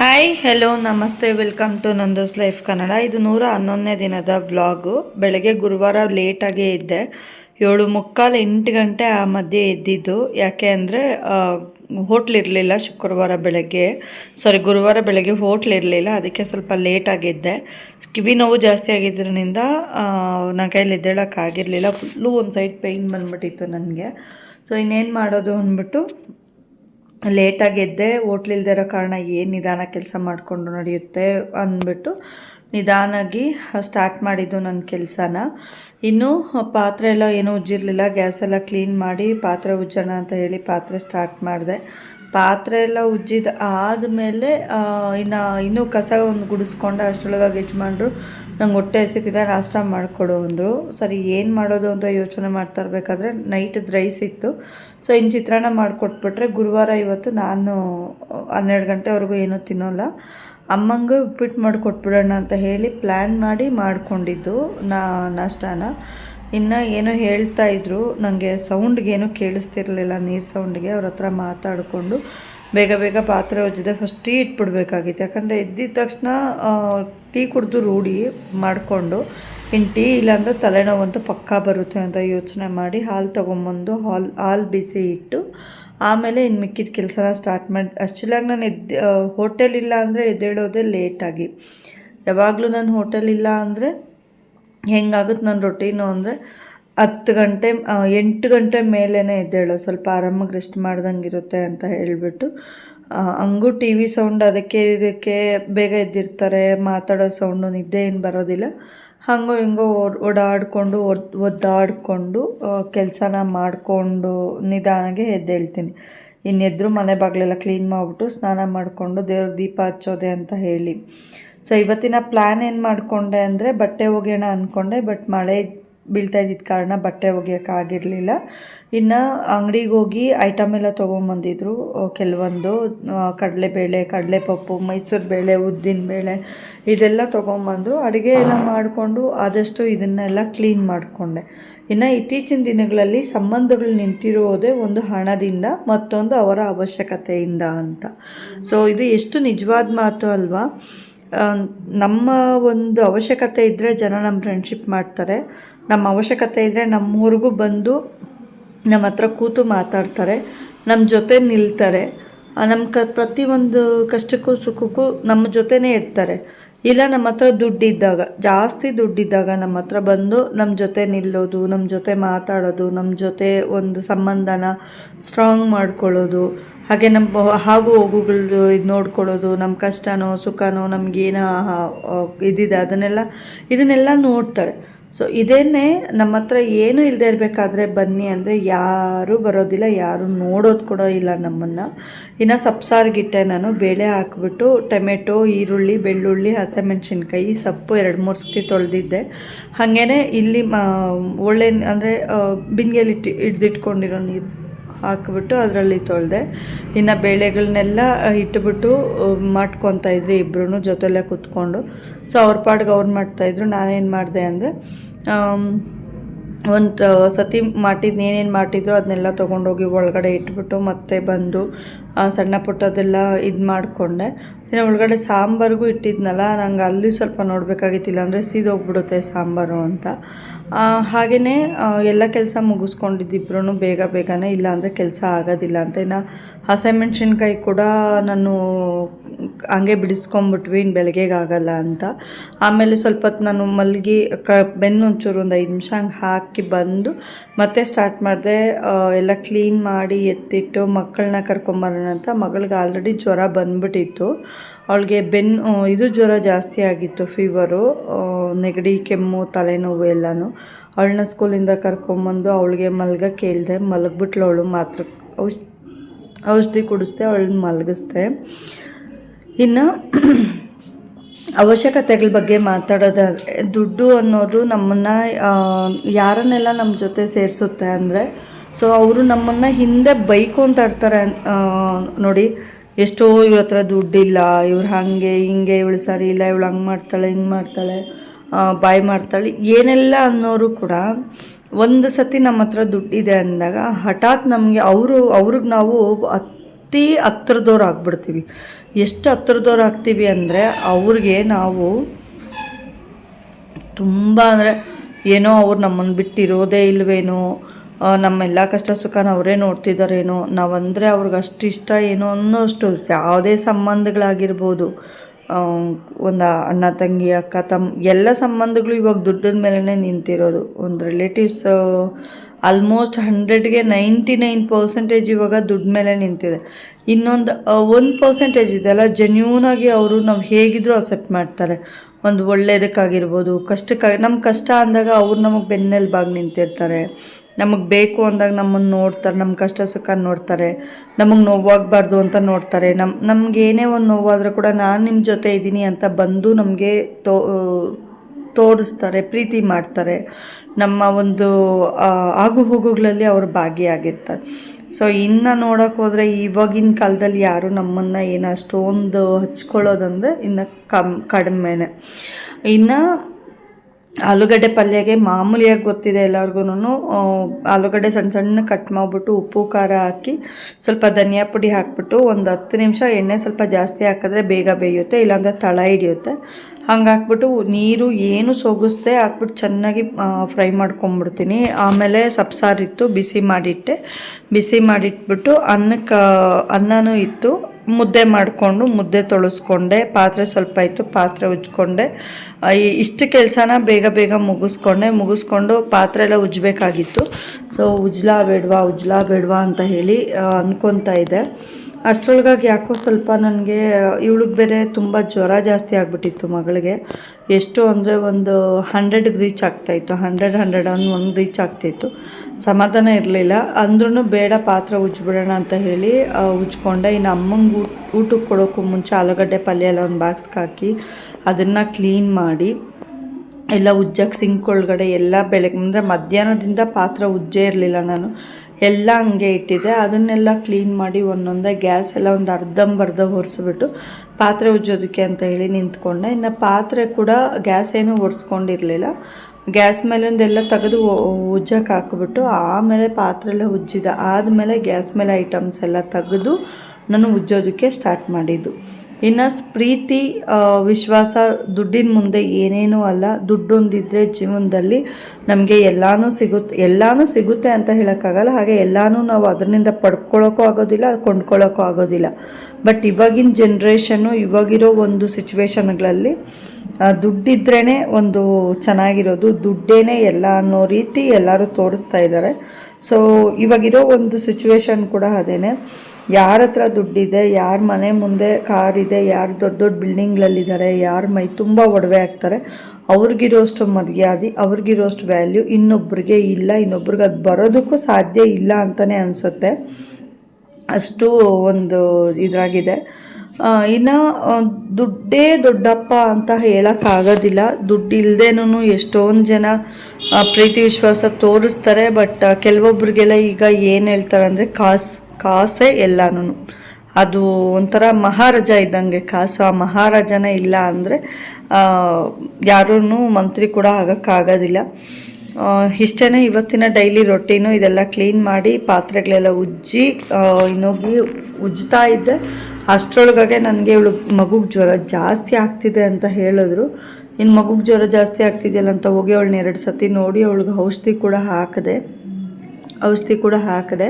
Hi hello ನಮಸ್ತೆ welcome to Nandos life Kannada ಇದು ನೂರ ಹನ್ನೊಂದನೇ ದಿನದ ವ್ಲಾಗು ಬೆಳಗ್ಗೆ ಗುರುವಾರ ಲೇಟಾಗೇ ಇದ್ದೆ. ಏಳು ಮುಕ್ಕಾಲು ಎಂಟು ಗಂಟೆ ಆ ಮಧ್ಯೆ ಎದ್ದಿದ್ದು. ಯಾಕೆ ಅಂದರೆ ಹೋಟ್ಲ್ ಇರಲಿಲ್ಲ ಶುಕ್ರವಾರ ಬೆಳಗ್ಗೆ. ಸಾರಿ ಗುರುವಾರ ಬೆಳಗ್ಗೆ ಹೋಟ್ಲ್ ಇರಲಿಲ್ಲ. ಅದಕ್ಕೆ ಸ್ವಲ್ಪ ಲೇಟಾಗಿದ್ದೆ ಕಿವಿ ನೋವು ಜಾಸ್ತಿ ಆಗಿದ್ದರಿಂದ ನನ್ನ ಕೈಯಲ್ಲಿ ಎದ್ದೇಳೋಕ್ಕಾಗಿರಲಿಲ್ಲ ಫುಲ್ಲು ಒಂದು ಸೈಡ್ ಪೇಯ್ನ್ ಬಂದ್ಬಿಟ್ಟಿತ್ತು ನನಗೆ. ಸೊ ಇನ್ನೇನು ಮಾಡೋದು ಅಂದ್ಬಿಟ್ಟು ಲೇಟಾಗಿ ಎದ್ದೆ ಇರೋ ಕಾರಣ ಏನು ನಿಧಾನ ಕೆಲಸ ಮಾಡಿಕೊಂಡು ನಡೆಯುತ್ತೆ ಅಂದ್ಬಿಟ್ಟು ನಿಧಾನಾಗಿ ಸ್ಟಾರ್ಟ್ ಮಾಡಿದ್ದು ನನ್ನ ಕೆಲಸನ. ಇನ್ನೂ ಪಾತ್ರೆ ಎಲ್ಲ ಏನೂ ಉಜ್ಜಿರಲಿಲ್ಲ. ಗ್ಯಾಸ್ ಎಲ್ಲ ಕ್ಲೀನ್ ಮಾಡಿ ಪಾತ್ರೆ ಉಜ್ಜೋಣ ಅಂತ ಹೇಳಿ ಪಾತ್ರೆ ಸ್ಟಾರ್ಟ್ ಮಾಡಿದೆ. ಪಾತ್ರೆ ಎಲ್ಲ ಉಜ್ಜಿದ ಆದಮೇಲೆ ಇನ್ನು ಇನ್ನೂ ಕಸ ಒಂದು ಗುಡಿಸ್ಕೊಂಡೆ ಅಷ್ಟರೊಳಗಾಗಿ ಯಜಮಾನ್ರು ನಂಗೆ ಹೊಟ್ಟೆ ಹಸಿತಿದೆ ನಾಷ್ಟ ಮಾಡಿಕೊಡು ಅಂದರು. ಸರಿ, ಏನು ಮಾಡೋದು ಅಂತ ಯೋಚನೆ ಮಾಡ್ತಾ ಇರಬೇಕಾದ್ರೆ ನೈಟ್ ರೈಸ್ ಇತ್ತು. ಸೊ ಇನ್ನು ಚಿತ್ರಾನ್ನ ಮಾಡಿಕೊಟ್ಬಿಟ್ರೆ ಗುರುವಾರ ಇವತ್ತು ನಾನು, ಹನ್ನೆರಡು ಗಂಟೆವರೆಗೂ ಏನೂ ತಿನ್ನೋಲ್ಲ. ಅಮ್ಮಂಗೆ ಉಪ್ಪಿಟ್ಟು ಮಾಡಿಕೊಟ್ಬಿಡೋಣ ಅಂತ ಹೇಳಿ ಪ್ಲ್ಯಾನ್ ಮಾಡಿ ಮಾಡಿಕೊಂಡಿದ್ದು ನಾ, ನಾಷ್ಟಾನ. ಇನ್ನು ಏನೋ ಹೇಳ್ತಾ ಇದ್ರು. ನನಗೆ ಸೌಂಡ್ಗೇನು ಕೇಳಿಸ್ತಿರ್ಲಿಲ್ಲ, ನೀರು ಸೌಂಡ್ಗೆ ಅವ್ರ ಹತ್ರ ಮಾತಾಡಿಕೊಂಡು ಬೇಗ ಬೇಗ ಪಾತ್ರೆ ಉಜ್ಜಿದೆ ಫಸ್ಟ್ ಟೀ ಇಟ್ಬಿಡ್ಬೇಕಾಗಿತ್ತು. ಯಾಕಂದರೆ ಎದ್ದಿದ ತಕ್ಷಣ ಟೀ ಕುಡಿದು ರೂಢಿ ಮಾಡಿಕೊಂಡು ಇನ್ನು ಟೀ ಇಲ್ಲಾಂದರೆ ತಲೆನೋವಂತೂ ಪಕ್ಕಾ ಬರುತ್ತೆ ಅಂತ ಯೋಚನೆ ಮಾಡಿ ಹಾಲು ತೊಗೊಂಬಂದು ಹಾಲ್, ಹಾಲು ಬಿಸಿ ಇಟ್ಟು, ಆಮೇಲೆ ಇನ್ನು ಮಿಕ್ಕಿದ ಕೆಲಸನ ಸ್ಟಾರ್ಟ್ ಮಾಡಿ. ಆ್ಯಕ್ಚುಲಾಗಿ ನಾನು ಎದ್ದು ಹೋಟೆಲ್ ಇಲ್ಲ ಅಂದರೆ ಎದ್ದೇಳೋದೇ ಲೇಟಾಗಿ ಯಾವಾಗಲೂ ನಾನು ಹೋಟೆಲ್ ಇಲ್ಲ ಅಂದರೆ ಹೆಂಗಾಗುತ್ತೆ ನನ್ನ ರೊಟೀನು ಅಂದರೆ ಹತ್ತು ಗಂಟೆ ಎಂಟು ಗಂಟೆ ಮೇಲೇ ಎದ್ದೇಳೋ. ಸ್ವಲ್ಪ ಆರಾಮಾಗಿ ರೆಸ್ಟ್ ಮಾಡ್ದಂಗೆ ಇರುತ್ತೆ ಅಂತ ಹೇಳಿಬಿಟ್ಟು ಹಂಗೂ ಟಿ ವಿ ಸೌಂಡ್ ಅದಕ್ಕೆ ಇದಕ್ಕೆ ಬೇಗ ಎದ್ದಿರ್ತಾರೆ, ಮಾತಾಡೋ ಸೌಂಡು ನಿದ್ದೆ ಏನು ಬರೋದಿಲ್ಲ. ಹಂಗೋ ಹಿಂಗೋ ಓಡ್, ಓಡಾಡಿಕೊಂಡು, ಒದ್, ಒದ್ದಾಡಿಕೊಂಡು ಕೆಲಸನ ಮಾಡಿಕೊಂಡು ನಿಧಾನಾಗೆ ಎದ್ದೇಳ್ತೀನಿ. ಇನ್ನು ಎದ್ರು ಮನೆ ಬಾಗಿಲೆಲ್ಲ ಕ್ಲೀನ್ ಮಾಡಿಬಿಟ್ಟು ಸ್ನಾನ ಮಾಡಿಕೊಂಡು ದೇವ್ರಿಗೆ ದೀಪ ಹಚ್ಚೋದೆ ಅಂತ ಹೇಳಿ. ಸೊ ಇವತ್ತಿನ ಪ್ಲ್ಯಾನ್ ಏನು ಮಾಡಿಕೊಂಡೆ ಅಂದರೆ ಬಟ್ಟೆ ಒಗೆಯೋಣ ಅಂದ್ಕೊಂಡೆ ಬಟ್ ಮಳೆ ಬೀಳ್ತಾ ಇದ್ದಿದ್ದ ಕಾರಣ ಬಟ್ಟೆ ಒಗೆಯೋಕ್ಕಾಗಿರಲಿಲ್ಲ ಇನ್ನು ಅಂಗಡಿಗೆ ಹೋಗಿ ಐಟಮ್ ಎಲ್ಲ ತೊಗೊಂಬಂದಿದ್ರು. ಕೆಲವೊಂದು ಕೆಲವೊಂದು ಬೇಳೆ ಕಡಲೆಬೇಳೆ, ಕಡಲೆಪಪ್ಪು, ಮೈಸೂರು ಬೇಳೆ, ಉದ್ದಿನ ಬೇಳೆ ಇದೆಲ್ಲ ತೊಗೊಂಬಂದು ಅಡುಗೆ ಎಲ್ಲ ಮಾಡಿಕೊಂಡು ಆದಷ್ಟು ಇದನ್ನೆಲ್ಲ ಕ್ಲೀನ್ ಮಾಡಿಕೊಂಡೆ. ಇನ್ನು ಇತ್ತೀಚಿನ ದಿನಗಳಲ್ಲಿ ಸಂಬಂಧಗಳು ನಿಂತಿರೋದೇ ಒಂದು ಹಣದಿಂದ ಮತ್ತೊಂದು ಅವರ ಅವಶ್ಯಕತೆಯಿಂದ ಅಂತ. ಸೊ ಇದು ಎಷ್ಟು ನಿಜವಾದ ಮಾತು ಅಲ್ವಾ? ನಮ್ಮ ಒಂದು ಅವಶ್ಯಕತೆ ಇದ್ದರೆ ಜನ ನಮ್ಮ ಫ್ರೆಂಡ್ಶಿಪ್ ಮಾಡ್ತಾರೆ. ನಮ್ಮ ಅವಶ್ಯಕತೆ ಇದ್ದರೆ ನಮ್ಮೂರಿಗೂ ಬಂದು ನಮ್ಮ ಹತ್ರ ಕೂತು ಮಾತಾಡ್ತಾರೆ ನಮ್ಮ ಜೊತೆ ನಿಲ್ತಾರೆ. ನಮ್ಮ ಕ, ಪ್ರತಿಯೊಂದು ಕಷ್ಟಕ್ಕೂ ಸುಖಕ್ಕೂ ನಮ್ಮ ಜೊತೆನೇ ಇರ್ತಾರೆ. ಇಲ್ಲ ನಮ್ಮ ಹತ್ರ ದುಡ್ಡಿದ್ದಾಗ, ಜಾಸ್ತಿ ದುಡ್ಡಿದ್ದಾಗ ನಮ್ಮ ಹತ್ರ ಬಂದು ನಮ್ಮ ಜೊತೆ ನಿಲ್ಲೋದು ನಮ್ಮ ಜೊತೆ ಮಾತಾಡೋದು ನಮ್ಮ ಜೊತೆ ಒಂದು ಸಂಬಂಧನ ಸ್ಟ್ರಾಂಗ್ ಮಾಡ್ಕೊಳ್ಳೋದು, ಹಾಗೆ ನಮ್ಮ ಹಾಗು ಹೋಗುಗಳು ಇದು ನೋಡ್ಕೊಳ್ಳೋದು ನಮ್ಮ ಕಷ್ಟನೋ ಸುಖನೋ ನಮಗೇನೋ ಇದಿದೆ, ಅದನ್ನೆಲ್ಲ, ಇದನ್ನೆಲ್ಲ ನೋಡ್ತಾರೆ. ಸೊ ಇದೇನೇ ನಮ್ಮ ಹತ್ರ ಏನೂ ಇಲ್ಲದೆ ಇರಬೇಕಾದ್ರೆ ಬನ್ನಿ ಅಂದರೆ ಯಾರೂ ಬರೋದಿಲ್ಲ, ಯಾರೂ ನೋಡೋದು ಕೂಡ ಇಲ್ಲ ನಮ್ಮನ್ನು. ಇನ್ನು ಸಬ್ಸಾರ್ಗಿಟ್ಟೆ ನಾನು ಬೇಳೆ ಹಾಕ್ಬಿಟ್ಟು ಟೊಮೆಟೊ, ಈರುಳ್ಳಿ, ಬೆಳ್ಳುಳ್ಳಿ, ಹಸಿಮೆಣ್ಸಿನ್ಕಾಯಿ, ಸೊಪ್ಪು ಎರಡು ಮೂರು ಸತಿ ತೊಳೆದಿದ್ದೆ. ಹಾಗೇ ಇಲ್ಲಿ, ಮಾ, ಒಳ್ಳೆ, ಅಂದರೆ ಬಿಂದಿಗೆಯಲ್ಲಿ ಇಟ್ಟು ಹಿಡ್ದಿಟ್ಕೊಂಡಿರೋ ನೀರು ಹಾಕಿಬಿಟ್ಟು ಅದರಲ್ಲಿ ತೊಳೆದೆ. ಇನ್ನು ಬೇಳೆಗಳನ್ನೆಲ್ಲ ಇಟ್ಬಿಟ್ಟು ಮಾಡ್ಕೊತಾ ಇದ್ರಿ ಇಬ್ಬರೂ ಜೊತೆಲೇ ಕೂತ್ಕೊಂಡು. ಸೊ ಅವ್ರ ಪಾಡ್ಗೆ ಅವ್ರು ಮಾಡ್ತಾಯಿದ್ರು ನಾನೇನು ಮಾಡಿದೆ ಅಂದರೆ ಒಂದು ಸತಿ ಮಾಡಿದ್ದು ಏನೇನು ಮಾಡಿದ್ರು ಅದನ್ನೆಲ್ಲ ತೊಗೊಂಡೋಗಿ ಒಳಗಡೆ ಇಟ್ಬಿಟ್ಟು ಮತ್ತೆ ಬಂದು ಸಣ್ಣ ಪುಟ್ಟದೆಲ್ಲ ಇದು ಮಾಡಿಕೊಂಡೆ. ಇನ್ನು ಒಳಗಡೆ ಸಾಂಬಾರಿಗೂ ಇಟ್ಟಿದ್ನಲ್ಲ, ನಂಗೆ ಅಲ್ಲಿ ಸ್ವಲ್ಪ ನೋಡಬೇಕಾಗಿತ್ತಿಲ್ಲ ಅಂದರೆ ಸೀದೋಗ್ಬಿಡುತ್ತೆ ಸಾಂಬಾರು ಅಂತ. ಹಾಗೆಯೇ ಎಲ್ಲ ಕೆಲಸ ಮುಗಿಸ್ಕೊಂಡಿದ್ದಿಬ್ರು ಬೇಗ ಬೇಗನೆ ಇಲ್ಲ ಅಂದರೆ ಕೆಲಸ ಆಗೋದಿಲ್ಲ ಅಂತ. ಇನ್ನು ಹಸಿಮೆಣ್ಸಿನ್ಕಾಯಿ ಕೂಡ ನಾನು ಹಂಗೆ ಬಿಡಿಸ್ಕೊಂಬಿಟ್ವಿ ಇನ್ನು ಬೆಳಗ್ಗೆಗಾಗಲ್ಲ ಅಂತ. ಆಮೇಲೆ ಸ್ವಲ್ಪ ಹೊತ್ತು ನಾನು ಮಲಗಿ ಕ ಬೆನ್ನು ಒಂಚೂರು ಒಂದು ಐದು ನಿಮಿಷ ಹಂಗೆ ಹಾಕಿ ಬಂದು ಮತ್ತೆ ಸ್ಟಾರ್ಟ್ ಮಾಡಿದೆ. ಎಲ್ಲ ಕ್ಲೀನ್ ಮಾಡಿ ಎತ್ತಿಟ್ಟು ಮಕ್ಕಳನ್ನ ಕರ್ಕೊಂಬರೋಣ ಅಂತ. ಮಗಳಿಗೆ ಆಲ್ರೆಡಿ ಜ್ವರ ಬಂದ್ಬಿಟ್ಟಿತ್ತು. ಅವಳಿಗೆ ಬೆನ್ನು ಇದು ಜ್ವರ ಜಾಸ್ತಿ ಆಗಿತ್ತು ಫೀವರು ನೆಗಡಿ, ಕೆಮ್ಮು, ತಲೆನೋವು ಎಲ್ಲನೂ ಅವಳನ್ನ ಸ್ಕೂಲಿಂದ ಕರ್ಕೊಂಬಂದು ಅವಳಿಗೆ ಮಲ್ಗ ಕೇಳಿದೆ. ಮಲಗಿಬಿಟ್ಲು ಅವಳು ಮಾತ್ರ. ಔಷ್, ಔಷಧಿ ಕುಡಿಸ್ದೆ ಅವಳನ್ನ ಮಲಗಿಸ್ದೆ. ಇನ್ನು ಅವಶ್ಯಕತೆಗಳ ಬಗ್ಗೆ ಮಾತಾಡೋದಾದ್ರೆ ದುಡ್ಡು ಅನ್ನೋದು ನಮ್ಮನ್ನು ಯಾರನ್ನೆಲ್ಲ ನಮ್ಮ ಜೊತೆ ಸೇರಿಸುತ್ತೆ ಅಂದರೆ, ಸೊ ಅವರು ನಮ್ಮನ್ನು ಹಿಂದೆ ಬೈಕೊಂತ ಇರ್ತಾರೆ ನೋಡಿ. ಎಷ್ಟೋ ಇವ್ರ ಹತ್ರ ದುಡ್ಡಿಲ್ಲ, ಇವ್ರು ಹಾಗೆ, ಹಿಂಗೆ, ಇವಳು ಸರಿ ಇಲ್ಲ, ಇವಳು ಹಂಗೆ ಮಾಡ್ತಾಳೆ, ಹಿಂಗೆ ಮಾಡ್ತಾಳೆ. ಬಾಯ್ ಮಾಡ್ತಾಳೆ. ಏನೆಲ್ಲ ಅನ್ನೋರು ಕೂಡ ಒಂದು ಸತಿ ನಮ್ಮ ಹತ್ರ ದುಡ್ಡಿದೆ ಅಂದಾಗ ಹಠಾತ್ ನಮಗೆ ಅವರು, ಅವ್ರಿಗೆ ನಾವು ಅತಿ ಹತ್ರದವ್ರು ಆಗ್ಬಿಡ್ತೀವಿ. ಎಷ್ಟು ಹತ್ರದವ್ರು ಆಗ್ತೀವಿ ಅಂದರೆ ಅವ್ರಿಗೆ ನಾವು ತುಂಬ ಅಂದರೆ ಏನೋ ಅವ್ರು ನಮ್ಮನ್ನು ಬಿಟ್ಟಿರೋದೇ ಇಲ್ವೇನೋ ನಮ್ಮೆಲ್ಲ ಕಷ್ಟ ಸುಖನ ಅವರೇ ನೋಡ್ತಿದ್ದಾರೇನೋ ನಾವಂದರೆ ಅವ್ರಿಗೆ ಅಷ್ಟು ಇಷ್ಟ ಏನೋ ಅನ್ನೋಷ್ಟು ಯಾವುದೇ ಸಂಬಂಧಗಳಾಗಿರ್ಬೋದು. ಒಂದು ಅಣ್ಣ, ತಂಗಿ, ಅಕ್ಕ ತಮ್ಮ ಎಲ್ಲ ಸಂಬಂಧಗಳು ಇವಾಗ ದುಡ್ಡದ ಮೇಲೇ ನಿಂತಿರೋದು. ಒಂದು ರಿಲೇಟಿವ್ಸ್ ಆಲ್ಮೋಸ್ಟ್ ಹಂಡ್ರೆಡ್ಗೆ ನೈಂಟಿ ನೈನ್ ಪರ್ಸೆಂಟೇಜ್ ಇವಾಗ ದುಡ್ಡು ಮೇಲೆ ನಿಂತಿದೆ. ಇನ್ನೊಂದು ಒಂದು ಪರ್ಸೆಂಟೇಜ್ ಇದೆಲ್ಲ ಜೆನ್ಯೂನಾಗಿ ಅವರು ನಾವು ಹೇಗಿದ್ರೂ ಅಕ್ಸೆಪ್ಟ್ ಮಾಡ್ತಾರೆ. ಒಂದು ಒಳ್ಳೆಯದಕ್ಕಾಗಿರ್ಬೋದು ಕಷ್ಟಕ್ಕಾಗಿ ನಮ್ಮ ಕಷ್ಟ ಅಂದಾಗ ಅವ್ರು ನಮಗೆ ಬೆನ್ನೆಲುಬಾಗಿ ನಿಂತಿರ್ತಾರೆ. ನಮಗೆ ಬೇಕು ಅಂದಾಗ ನಮ್ಮನ್ನು ನೋಡ್ತಾರೆ ನಮ್ಮ ಕಷ್ಟ ಸುಖ ನೋಡ್ತಾರೆ, ನಮಗೆ ನೋವಾಗಬಾರ್ದು ಅಂತ ನೋಡ್ತಾರೆ. ನಮ್ಮ ನಮ್ಗೆ ಏನೇ ಒಂದು ನೋವಾದರೂ ಕೂಡ ನಾನು ನಿಮ್ಮ ಜೊತೆ ಇದ್ದೀನಿ ಅಂತ ಬಂದು ನಮಗೆ ತೋ, ತೋರಿಸ್ತಾರೆ, ಪ್ರೀತಿ ಮಾಡ್ತಾರೆ. ನಮ್ಮ ಒಂದು ಆಗು ಹೋಗುಗಳಲ್ಲಿ ಅವರು ಭಾಗಿಯಾಗಿರ್ತಾರೆ ಸೊ ಇನ್ನು ನೋಡೋಕೆ ಹೋದರೆ ಇವಾಗಿನ ಕಾಲದಲ್ಲಿ ಯಾರು ನಮ್ಮನ್ನು ಏನು ಅಷ್ಟೊಂದು ಹಚ್ಕೊಳ್ಳೋದಂದರೆ ಇನ್ನು ಕಮ್, ಕಡಿಮೆನೆ. ಇನ್ನು ಆಲೂಗಡ್ಡೆ ಪಲ್ಯಗೆ ಮಾಮೂಲಿಯಾಗಿ ಗೊತ್ತಿದೆ ಎಲ್ಲರಿಗೂ ಆಲೂಗಡ್ಡೆ ಸಣ್ಣ ಸಣ್ಣ ಕಟ್ ಮಾಡಿಬಿಟ್ಟು ಉಪ್ಪು, ಖಾರ ಹಾಕಿ ಸ್ವಲ್ಪ ಧನಿಯಾ ಪುಡಿ ಹಾಕ್ಬಿಟ್ಟು ಒಂದು ಹತ್ತು ನಿಮಿಷ ಎಣ್ಣೆ ಸ್ವಲ್ಪ ಜಾಸ್ತಿ ಹಾಕಿದ್ರೆ ಬೇಗ ಬೇಯುತ್ತೆ, ಇಲ್ಲಾಂದರೆ ತಳ ಹಿಡಿಯುತ್ತೆ. ಹಂಗೆ ಹಾಕ್ಬಿಟ್ಟು ನೀರು ಏನು ಸೋಗಿಸ್ದೆ ಹಾಕ್ಬಿಟ್ಟು ಚೆನ್ನಾಗಿ ಫ್ರೈ ಮಾಡ್ಕೊಂಬಿಡ್ತೀನಿ. ಆಮೇಲೆ ಸಬ್ಸಾರಿತ್ತು ಬಿಸಿ ಮಾಡಿಟ್ಟೆ. ಬಿಸಿ ಮಾಡಿಟ್ಬಿಟ್ಟು ಅನ್ನಕ್ಕೆ, ಅನ್ನನೂ ಇತ್ತು. ಮುದ್ದೆ ಮಾಡಿಕೊಂಡು ಮುದ್ದೆ ತೊಳಸ್ಕೊಂಡೆ, ಪಾತ್ರೆ ಸ್ವಲ್ಪ ಇತ್ತು ಪಾತ್ರೆ ಉಜ್ಕೊಂಡೆ. ಇಷ್ಟು ಕೆಲಸನ ಬೇಗ ಬೇಗ ಮುಗಿಸ್ಕೊಂಡೆ. ಮುಗಿಸ್ಕೊಂಡು ಪಾತ್ರೆ ಎಲ್ಲ ಉಜ್ಬೇಕಾಗಿತ್ತು. ಸೊ ಉಜ್ಲಾ ಬೇಡವಾ ಉಜ್ಲಾ ಬೇಡವಾ ಅಂತ ಹೇಳಿ ಅಂದ್ಕೊತಾ ಇದ್ದೆ. ಅಷ್ಟರೊಳಗಾಗಿ ಯಾಕೋ ಸ್ವಲ್ಪ ನನಗೆ, ಇವಳಿಗೆ ಬೇರೆ ತುಂಬ ಜ್ವರ ಜಾಸ್ತಿ ಆಗಿಬಿಟ್ಟಿತ್ತು ಮಗಳಿಗೆ. ಎಷ್ಟು ಅಂದರೆ ಒಂದು ಹಂಡ್ರೆಡ್ಗೆ ರೀಚ್ ಆಗ್ತಾಯಿತ್ತು ಹಂಡ್ರೆಡ್ ಹಂಡ್ರೆಡ್ ಅನ್ ಒಂದು ರೀಚ್ ಆಗ್ತಾಯಿತ್ತು ಸಮಾಧಾನ ಇರಲಿಲ್ಲ. ಅಂದ್ರೂ ಬೇಡ ಪಾತ್ರ ಉಜ್ಜಿಬಿಡೋಣ ಅಂತ ಹೇಳಿ ಉಜ್ಕೊಂಡೆ ಇನ್ನು ಅಮ್ಮಂಗೆ ಊಟ ಊಟಕ್ಕೆ ಕೊಡೋಕ್ಕೂ ಮುಂಚೆ ಆಲೂಗಡ್ಡೆ ಪಲ್ಯ ಎಲ್ಲ ಒಂದು ಬಾಕ್ಸ್ಗೆ ಹಾಕಿ ಅದನ್ನು ಕ್ಲೀನ್ ಮಾಡಿ, ಎಲ್ಲ ಉಜ್ಜಕ್ಕೆ ಸಿಂಕ್ ಒಳಗಡೆ ಎಲ್ಲ ಬೆಳಗ್ಗೆ ಅಂದರೆ ಮಧ್ಯಾಹ್ನದಿಂದ ಪಾತ್ರ ಉಜ್ಜೇ ಇರಲಿಲ್ಲ ನಾನು. ಎಲ್ಲ ಹಂಗೆ ಇಟ್ಟಿದ್ದೆ. ಅದನ್ನೆಲ್ಲ ಕ್ಲೀನ್ ಮಾಡಿ ಒಂದೊಂದೇ ಗ್ಯಾಸ್ ಎಲ್ಲ ಒಂದು ಅರ್ಧಂಬರ್ಧ ಹೊರಿಸ್ಬಿಟ್ಟು ಪಾತ್ರೆ ಉಜ್ಜೋದಕ್ಕೆ ಅಂತ ಹೇಳಿ ನಿಂತ್ಕೊಂಡೆ. ಇನ್ನು ಪಾತ್ರೆ ಕೂಡ ಗ್ಯಾಸ್ ಏನೂ ಒರೆಸ್ಕೊಂಡಿರಲಿಲ್ಲ. ಗ್ಯಾಸ್ ಮೇಲಿಂದೆಲ್ಲ ತೆಗೆದು ಉಜ್ಜಕ್ಕೆ ಹಾಕಿಬಿಟ್ಟು ಆಮೇಲೆ ಪಾತ್ರೆಲ್ಲ ಉಜ್ಜಿದ ಆದಮೇಲೆ ಗ್ಯಾಸ್ ಮೇಲೆ ಐಟಮ್ಸ್ ಎಲ್ಲ ತೆಗೆದು ನಾನು ಉಜ್ಜೋದಕ್ಕೆ ಸ್ಟಾರ್ಟ್ ಮಾಡಿದ್ದು. ಇನ್ನು ಪ್ರೀತಿ ವಿಶ್ವಾಸ, ದುಡ್ಡಿನ ಮುಂದೆ ಏನೇನೂ ಅಲ್ಲ. ದುಡ್ಡೊಂದಿದ್ರೆ ಜೀವನದಲ್ಲಿ ನಮಗೆ ಎಲ್ಲನೂ ಸಿಗುತ್ತೆ ಎಲ್ಲನೂ ಸಿಗುತ್ತೆ ಅಂತ ಹೇಳೋಕ್ಕಾಗಲ್ಲ. ಹಾಗೆ ಎಲ್ಲನೂ ನಾವು ಅದರಿಂದ ಪಡ್ಕೊಳ್ಳೋಕ್ಕೂ ಆಗೋದಿಲ್ಲ ಕೊಂಡ್ಕೊಳ್ಳೋಕ್ಕೂ ಆಗೋದಿಲ್ಲ. ಬಟ್ ಇವಾಗಿನ ಜನ್ರೇಷನ್ನು ಇವಾಗಿರೋ ಒಂದು ಸಿಚುವೇಶನ್ಗಳಲ್ಲಿ ದುಡ್ಡಿದ್ರೇ ಒಂದು ಚೆನ್ನಾಗಿರೋದು, ದುಡ್ಡೇನೆ ಎಲ್ಲ ಅನ್ನೋ ರೀತಿ ಎಲ್ಲರೂ ತೋರಿಸ್ತಾ ಇದ್ದಾರೆ. ಸೊ ಇವಾಗಿರೋ ಒಂದು ಸಿಚುವೇಶನ್ ಕೂಡ ಅದೇನೆ. ಯಾರ ಹತ್ರ ದುಡ್ಡಿದೆ, ಯಾರ ಮನೆ ಮುಂದೆ ಕಾರ್ ಇದೆ, ಯಾರು ದೊಡ್ಡ ದೊಡ್ಡ ಬಿಲ್ಡಿಂಗ್ಗಳಲ್ಲಿದ್ದಾರೆ, ಯಾರ ಮೈ ತುಂಬ ಒಡವೆ ಹಾಕ್ತಾರೆ, ಅವ್ರಿಗಿರೋಷ್ಟು ಮರ್ಯಾದೆ, ಅವ್ರಿಗಿರೋಷ್ಟು ವ್ಯಾಲ್ಯೂ ಇನ್ನೊಬ್ರಿಗೆ ಇಲ್ಲ, ಇನ್ನೊಬ್ರಿಗೆ ಅದು ಬರೋದಕ್ಕೂ ಸಾಧ್ಯ ಇಲ್ಲ ಅಂತಲೇ ಅನಿಸುತ್ತೆ. ಅಷ್ಟು ಒಂದು ಇದ್ರಾಗಿದೆ. ಇನ್ನು ದುಡ್ಡೇ ದೊಡ್ಡಪ್ಪ ಅಂತ ಹೇಳೋಕ್ಕಾಗೋದಿಲ್ಲ ದುಡ್ಡು ಎಷ್ಟೊಂದು ಜನ ಪ್ರೀತಿ ವಿಶ್ವಾಸ ತೋರಿಸ್ತಾರೆ, ಬಟ್ ಕೆಲವೊಬ್ರಿಗೆಲ್ಲ ಈಗ ಏನು ಹೇಳ್ತಾರೆ ಅಂದರೆ ಕಾಸು, ಕಾಸೇ ಎಲ್ಲನೂ ಅದು ಒಂಥರ ಮಹಾರಾಜ ಇದ್ದಂಗೆ ಕಾಸು. ಆ ಮಹಾರಾಜನ ಇಲ್ಲ ಅಂದರೆ ಯಾರೂ ಮಂತ್ರಿ ಕೂಡ ಆಗೋಕ್ಕಾಗೋದಿಲ್ಲ ಇಷ್ಟೇ ಇವತ್ತಿನ ಡೈಲಿ ರೊಟ್ಟಿನೂ ಇದೆಲ್ಲ ಕ್ಲೀನ್ ಮಾಡಿ ಪಾತ್ರೆಗಳೆಲ್ಲ ಉಜ್ಜಿ ಇನ್ನೋಗಿ ಉಜ್ತಾ ಇದ್ದೆ. ಅಷ್ಟರೊಳಗಾಗಿ ನನಗೆ ಇವಳು ಮಗುಗೆ ಜ್ವರ ಜಾಸ್ತಿ ಆಗ್ತಿದೆ ಅಂತ ಹೇಳಿದ್ರು. ಇನ್ನು ಮಗುಗೆ ಜ್ವರ ಜಾಸ್ತಿ ಆಗ್ತಿದೆಯಲ್ಲ ಅಂತ ಹೋಗಿ ಅವಳನ್ನ ಎರಡು ಸತಿ ನೋಡಿ ಅವಳಿಗೆ ಔಷಧಿ ಕೂಡ ಹಾಕಿದೆ, ಔಷಧಿ ಕೂಡ ಹಾಕಿದೆ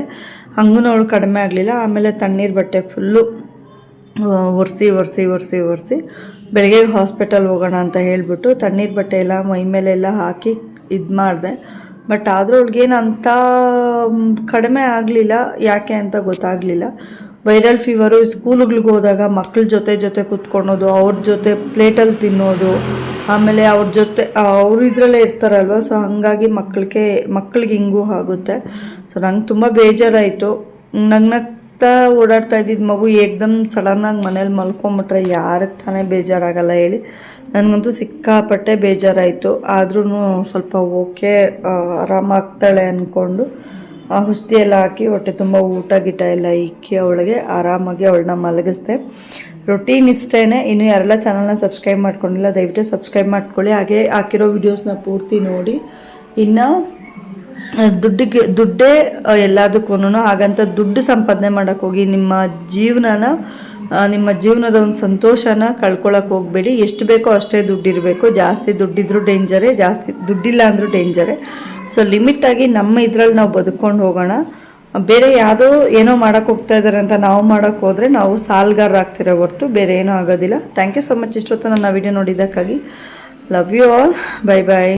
ಹಂಗೂ ಅವಳು ಕಡಿಮೆ ಆಗಲಿಲ್ಲ. ಆಮೇಲೆ ತಣ್ಣೀರು ಬಟ್ಟೆ ಫುಲ್ಲು ಒರೆಸಿ ಒರೆಸಿ ಒರೆಸಿ ಒರೆಸಿ ಬೆಳಗ್ಗೆ ಹಾಸ್ಪಿಟಲ್ ಹೋಗೋಣ ಅಂತ ಹೇಳಿಬಿಟ್ಟು ತಣ್ಣೀರು ಬಟ್ಟೆ ಎಲ್ಲ ಮೈ ಮೇಲೆಲ್ಲ ಹಾಕಿ ಇದು ಮಾಡಿದೆ. ಬಟ್ ಆದರೂ ಅವ್ಳಿಗೇನು ಅಂಥ ಕಡಿಮೆ ಆಗಲಿಲ್ಲ. ಯಾಕೆ ಅಂತ ಗೊತ್ತಾಗಲಿಲ್ಲ. ವೈರಲ್ ಫೀವರು ಸ್ಕೂಲ್ಗಳಿಗೆ ಹೋದಾಗ ಮಕ್ಕಳ ಜೊತೆ ಜೊತೆ ಕುತ್ಕೊಳೋದು, ಅವ್ರ ಜೊತೆ ಪ್ಲೇಟಲ್ಲಿ ತಿನ್ನೋದು, ಆಮೇಲೆ ಅವ್ರ ಜೊತೆ, ಅವರು ಇದರಲ್ಲೇ ಇರ್ತಾರಲ್ವ? ಸೊ ಹಾಗಾಗಿ ಮಕ್ಕಳಿಗೆ ಮಕ್ಕಳಿಗೆ ಹಿಂಗೂ ಆಗುತ್ತೆ. ಸೊ ನಂಗೆ ತುಂಬ ಬೇಜಾರಾಯಿತು. ನಗ್ನಗ್ತಾ ಓಡಾಡ್ತಾ ಇದ್ದಿದ್ದು ಮಗು ಏಕ್ದಮ್ ಸಡನ್ನಾಗಿ ಮನೇಲಿ ಮಲ್ಕೊಂಬಿಟ್ರೆ ಯಾರಿಗೆ ತಾನೇ ಬೇಜಾರಾಗಲ್ಲ ಹೇಳಿ. ನನಗಂತೂ ಸಿಕ್ಕಾಪಟ್ಟೆ ಬೇಜಾರಾಯಿತು. ಆದ್ರೂ ಸ್ವಲ್ಪ ಓಕೆ, ಆರಾಮಾಗ್ತಾಳೆ ಅಂದ್ಕೊಂಡು ಔಷಧಿ ಎಲ್ಲ ಹಾಕಿ ಹೊಟ್ಟೆ ತುಂಬ ಊಟ ಗಿಟ ಎಲ್ಲ ಇಕ್ಕಿ ಅವಳಿಗೆ ಆರಾಮಾಗಿ ಅವಳನ್ನ ಮಲಗಿಸ್ದೆ. ರೊಟೀನ್ ಇಷ್ಟೇ ಇನ್ನು ಯಾರೆಲ್ಲ ಚಾನಲ್ನ ಸಬ್ಸ್ಕ್ರೈಬ್ ಮಾಡ್ಕೊಂಡಿಲ್ಲ, ದಯವಿಟ್ಟು ಸಬ್ಸ್ಕ್ರೈಬ್ ಮಾಡ್ಕೊಳ್ಳಿ. ಹಾಗೆ ಹಾಕಿರೋ ವೀಡಿಯೋಸ್ನ ಪೂರ್ತಿ ನೋಡಿ. ಇನ್ನು ದುಡ್ಡಿಗೆ, ದುಡ್ಡೇ ಎಲ್ಲದಕ್ಕೂ ಹಾಗಂತ ದುಡ್ಡು ಸಂಪಾದನೆ ಮಾಡೋಕ್ಕೆ ಹೋಗಿ, ನಿಮ್ಮ ಜೀವನನ ನಿಮ್ಮ ಜೀವನದ ಒಂದು ಸಂತೋಷನ ಕಳ್ಕೊಳ್ಳೋಕೆ ಹೋಗಬೇಡಿ. ಎಷ್ಟು ಬೇಕೋ ಅಷ್ಟೇ ದುಡ್ಡಿರಬೇಕು. ಜಾಸ್ತಿ ದುಡ್ಡಿದ್ರೂ ಡೇಂಜರೇ ಜಾಸ್ತಿ ದುಡ್ಡಿಲ್ಲ ಅಂದರೂ ಡೇಂಜರೇ ಸೊ ಲಿಮಿಟಾಗಿ ನಮ್ಮ ಇದ್ರಲ್ಲಿ ನಾವು ಬದುಕೊಂಡು ಹೋಗೋಣ. ಬೇರೆ ಯಾವುದೋ ಏನೋ ಮಾಡೋಕ್ಕೆ ಹೋಗ್ತಾ ಇದ್ದಾರೆ ಅಂತ ನಾವು ಮಾಡೋಕ್ಕೆ ಹೋದರೆ ನಾವು ಸಾಲ್ಗಾರ ಆಗ್ತಿರೋ ಹೊರತು ಬೇರೆ ಏನೂ ಆಗೋದಿಲ್ಲ. ಥ್ಯಾಂಕ್ ಯು ಸೊ ಮಚ್ ಇಷ್ಟೊತ್ತು ನನ್ನ video ನೋಡಿದ್ದಕ್ಕಾಗಿ. Love you all bye bye